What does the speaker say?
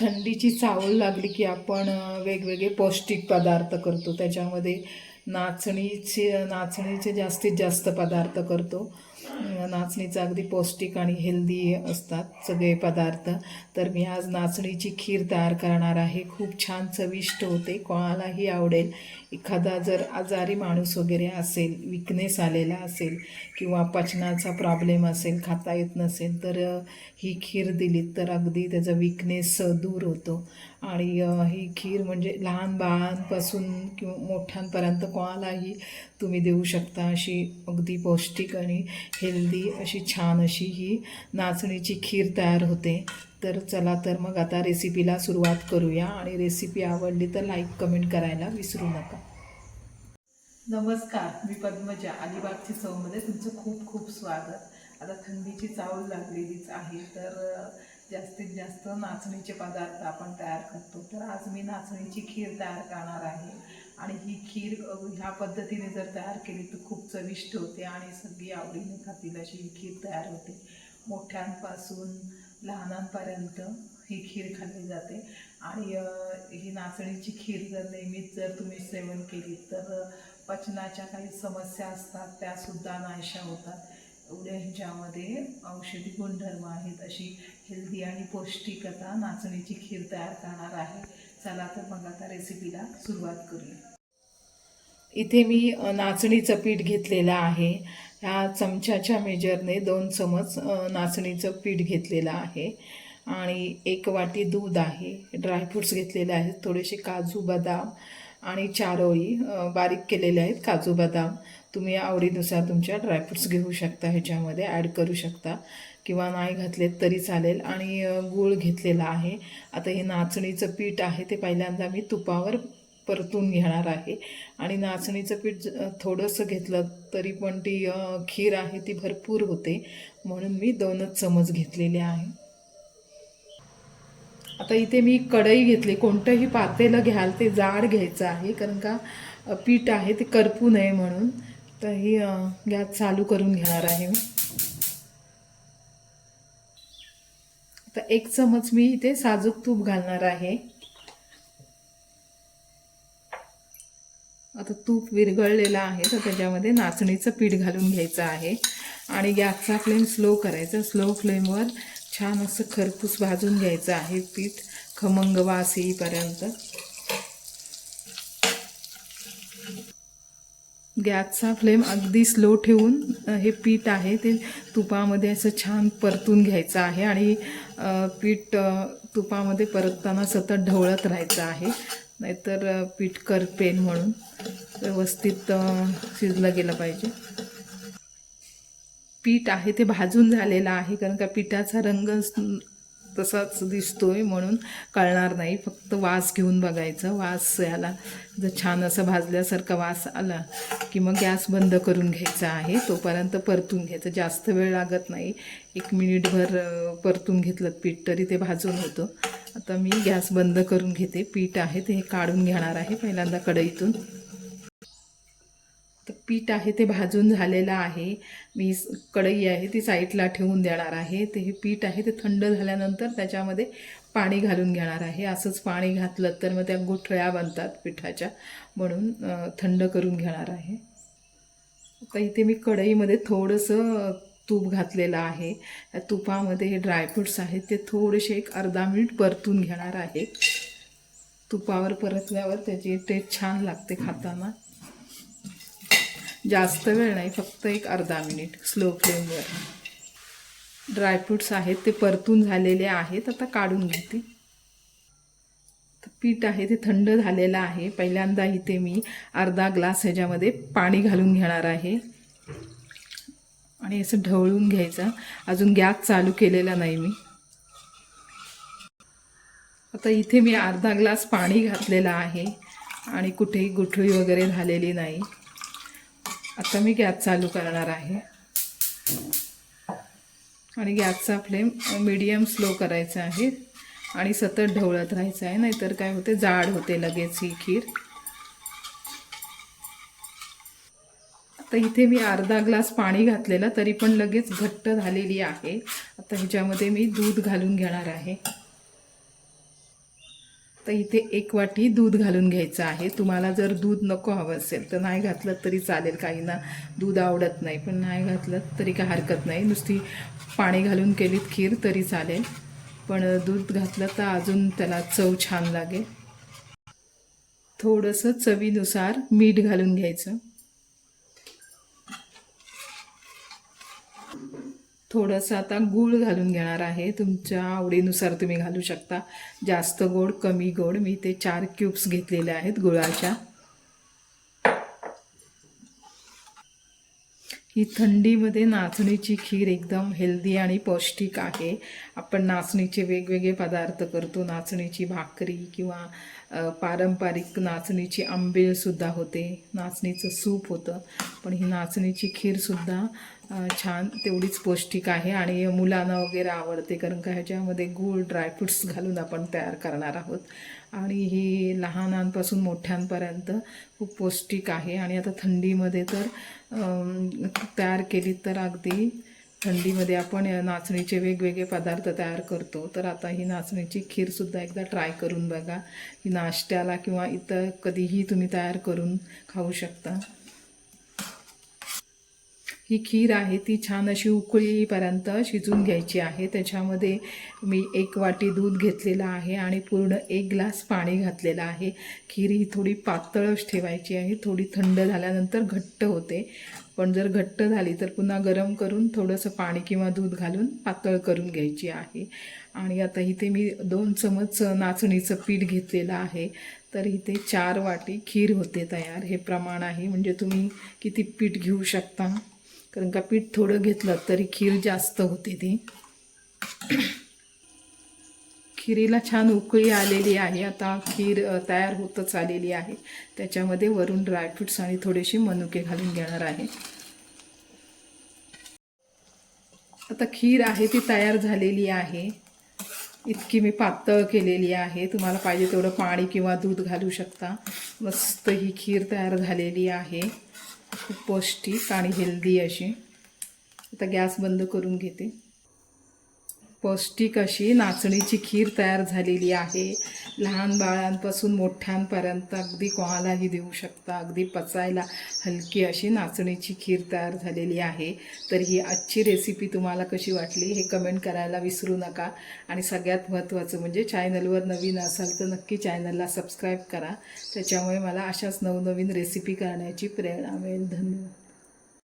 थंडीची चावल लागली की आपण वेगवेगळे पौष्टिक पदार्थ करतो. त्याच्यामध्ये नाचणीचे नाचणीचे जास्तीत जास्त पदार्थ करतो. नाचणीचं अगदी पौष्टिक आणि हेल्दी असतात सगळे पदार्थ. तर मी आज नाचणीची खीर तयार करणार आहे. खूप छान चविष्ट होते. कोणालाही आवडेल. एखादा जर आजारी माणूस वगैरे असेल विकनेस आलेला असेल किंवा पचनाचा प्रॉब्लेम असेल खाता येत नसेल तर ही खीर दिलीत तर अगदी त्याचा विकनेस दूर होतो. आणि ही खीर म्हणजे लहान बाळांपासून किंवा मोठ्यांपर्यंत कोणालाही तुम्ही देऊ शकता अशी अगदी पौष्टिक आणि हेल्दी अशी छान अशी ही नाचणीची खीर तयार होते. तर चला तर मग आता रेसिपीला सुरुवात करूया आणि रेसिपी आवडली तर लाईक कमेंट करायला विसरू नका. नमस्कार मी पद्मजा अलिबागची चवमध्ये तुमचं खूप खूप स्वागत. आता थंडीची चावल लागलेलीच आहे तर जास्तीत जास्त नाचणीचे पदार्थ आपण तयार करतो. तर आज मी नाचणीची खीर तयार करणार आहे. आणि ही खीर ह्या पद्धतीने जर तयार केली तर खूप चविष्ट होते आणि सगळी आवडीने खातील अशी ही खीर तयार होते. मोठ्यांपासून लहानांपर्यंत ही खीर खाल्ली जाते. आणि ही नाचणीची खीर जर नेहमीच जर तुम्ही सेवन केली तर पचनाच्या काही समस्या असतात त्यासुद्धा नाहीशा होतात. ह्याच्यामध्ये औषधी गुणधर्म आहेत अशी हेल्दी आणि पौष्टिक आता नाचणीची खीर तयार करणार आहे. चला तर मग आता रेसिपीला सुरुवात करूया. इथे मी नाचणीचं पीठ घेतलेलं आहे. ह्या चमच्याच्या मेजरने दोन चमच नाचणीचं पीठ घेतलेलं आहे. आणि एक वाटी दूध आहे. ड्रायफ्रूट्स घेतलेले आहेत. थोडेसे काजू बदाम आणि चारोळी बारीक केलेले आहेत काजू बदाम. तुम्ही आवडीनुसार तुमच्या ड्रायफ्रुट्स घेऊ शकता ह्याच्यामध्ये ॲड करू शकता. किंवा नाही घातलेत तरी चालेल. आणि गूळ घेतलेला आहे. आता हे नाचणीचं पीठ आहे ते पहिल्यांदा मी तुपावर परतून घेणार आहे. आणि नाचणीचं पीठ थोडंसं घेतलं तरी पण ती खीर आहे ती भरपूर होते. म्हणून मी दोनच चमच घेतलेले आहे. आता इथे मी कढई घेतली. कोणतंही पातेलं घ्याल ते जाड घ्यायचं आहे. कारण का पीठ आहे ते करपू नये म्हणून. तर ही गॅस चालू करून घेणार आहे मी. आता एक चमच मी इथे साजूक तूप घालणार आहे. आता तूप विरघळलेलं आहे तर त्याच्यामध्ये नाचणीचं पीठ घालून घ्यायचं आहे. आणि गॅसचा फ्लेम स्लो करायचा स्लो फ्लेमवर छान असं खरपूस भाजून घ्यायचं आहे पीठ खमंग वास येईपर्यंत. गॅसचा फ्लेम अगदी स्लो ठेवून हे पीठ आहे ते तुपामध्ये असं छान परतून घ्यायचं आहे आणि पीठ तुपामध्ये परतताना सतत ढवळत राहायचं आहे. नाहीतर पीठ करपेन म्हणून व्यवस्थित शिजलं गेलं पाहिजे. पीठ आहे ते भाजून झालेलं आहे कारण का पिठाचा रंग तसाच दिसतोय म्हणून कळणार नाही. फक्त वास घेऊन बघायचं. वास याला जर छान असं भाजल्यासारखा वास आला की मग गॅस बंद करून घ्यायचा आहे. तोपर्यंत परतून घ्यायचं. जास्त वेळ लागत नाही. एक मिनिटभर परतून घेतलं पीठ तरी ते भाजून होतं. आता मी गॅस बंद करून घेते. पीठ आहे ते हे काढून घेणार आहे पहिल्यांदा कढईतून. तर पीठ आहे ते भाजून झालेलं आहे. मी कढई आहे ती साईडला ठेवून देणार आहे. ते हे पीठ आहे ते थंड झाल्यानंतर त्याच्यामध्ये पाणी घालून घेणार आहे. असंच पाणी घातलं तर मग त्या गुठळ्या बनतात पिठाच्या म्हणून थंड करून घेणार आहे. आता इथे मी कढईमध्ये थोडंसं तूप घातलेलं आहे. त्या तुपामध्ये हे ड्रायफ्रुट्स आहेत ते थोडेसे एक अर्धा मिनिट परतून घेणार आहे. तुपावर परतल्यावर त्याची टेस्ट छान लागते खाताना. जास्त वेळ नाही फक्त एक अर्धा मिनिट स्लो फ्लेमवर ड्रायफ्रूट्स आहेत ते परतून झालेले आहेत आता काढून घेते. तर पीठ आहे ते थंड झालेलं आहे. पहिल्यांदा इथे मी अर्धा ग्लास ह्याच्यामध्ये पाणी घालून घेणार आहे. आणि असं ढवळून घ्यायचं. अजून गॅस चालू केलेला नाही मी. आता इथे मी अर्धा ग्लास पाणी घातलेलं आहे. आणि कुठेही गुठळी वगैरे झालेली नाही. आता मी गॅस चालू करणार आहे. आणि गॅसचा फ्लेम मीडियम स्लो करायचा आहे. आणि सतत ढवळत राहायचं आहे. नाहीतर काय होते? जाड होते लगेच ही खीर. आता इथे मी अर्धा ग्लास पाणी घातलेलं तरी पण लगेच घट्ट झालेली आहे. आता ह्याच्यामध्ये मी दूध घालून घेणार आहे. तर इथे एक वाटी दूध घालून घ्यायचं आहे. तुम्हाला जर दूध नको हवं असेल तर नाही घातलं तरी चालेल. काहींना दूध आवडत नाही पण नाही घातलं तरी काय हरकत नाही. नुसती पाणी घालून केलीत खीर तरी चालेल. पण दूध घातलं तर अजून त्याला चव छान लागेल. थोडंसं चवीनुसार मीठ घालून घ्यायचं. थोडंसं आता गूळ घालून घेणार आहे. तुमच्या आवडीनुसार तुम्ही घालू शकता. जास्त गोड कमी गोड. मी ते चार क्यूब्स घेतलेले आहेत गुळाच्या. ही थंडीमध्ये नाचणीची खीर एकदम हेल्दी आणि पौष्टिक आहे. आपण नाचणीचे वेगवेगळे पदार्थ करतो. नाचणीची भाकरी किंवा पारंपरिक नाचणीची आंबेलसुद्धा होते. नाचणीचं सूप होतं. पण ही नाचणीची खीरसुद्धा छान तेवढीच पौष्टिक आहे आणि मुलांना वगैरे आवडते कारण का ह्याच्यामध्ये गूळ ड्रायफ्रुट्स घालून आपण तयार करणार आहोत. आणि ही लहानांपासून मोठ्यांपर्यंत खूप पौष्टिक आहे. आणि आता थंडीमध्ये तर तयार केली तर अगदी थंडीमध्ये आपण नाचणीचे वेगवेगळे पदार्थ तयार करतो. तर आता ही नाचणीची खीरसुद्धा एकदा ट्राय करून बघा. ही नाश्त्याला किंवा इतर कधीही तुम्ही तयार करून खाऊ शकता. ही खीर आहे ती छान अशी उकळीपर्यंत शिजून घ्यायची आहे. त्याच्यामध्ये मी एक वाटी दूध घेतलेलं आहे आणि पूर्ण एक ग्लास पाणी घातलेलं आहे. खीर ही थोडी पातळच ठेवायची आहे. थोडी थंड झाल्यानंतर घट्ट होते. पण जर घट्ट झाली तर पुन्हा गरम करून थोडंसं पाणी किंवा दूध घालून पातळ करून घ्यायची आहे. आणि आता इथे मी दोन चमच नाचणीचं पीठ घेतलेलं आहे. तर इथे चार वाटी खीर होते तयार. हे प्रमाण आहे. म्हणजे तुम्ही किती पीठ घेऊ शकता? कारण का पीठ थोडं घेतलं तरी खीर जास्त होते ती. खिरीला छान उकळी आलेली आहे. आता खीर तयार होतच आलेली आहे. त्याच्यामध्ये वरून ड्रायफ्रुट्स आणि थोडेसे मनुके घालून घेणार आहे. आता खीर आहे ती तयार झालेली आहे. इतकी मी पातळ केलेली आहे. तुम्हाला पाहिजे तेवढं पाणी किंवा दूध घालू शकता. मस्त ही खीर तयार झालेली आहे. खूप पौष्टिक आणि हेल्दी अशी. आता गॅस बंद करून घेते. पौष्टिक अशी नाचणीची खीर तयार झालेली आहे. लहान बाळांपासून मोठ्यांपर्यंत अगदी कोणालाही देऊ शकता अगदी पचायला हलकी अशी नाचणीची खीर तयार झालेली आहे. तर ही आजची रेसिपी तुम्हाला कशी वाटली हे कमेंट करायला विसरू नका. आणि सगळ्यात महत्त्वाचं म्हणजे चॅनलवर नवीन असाल तर नक्की चॅनलला सबस्क्राईब करा. त्याच्यामुळे मला अशाच नवनवीन रेसिपी करण्याची प्रेरणा मिळेल. धन्यवाद.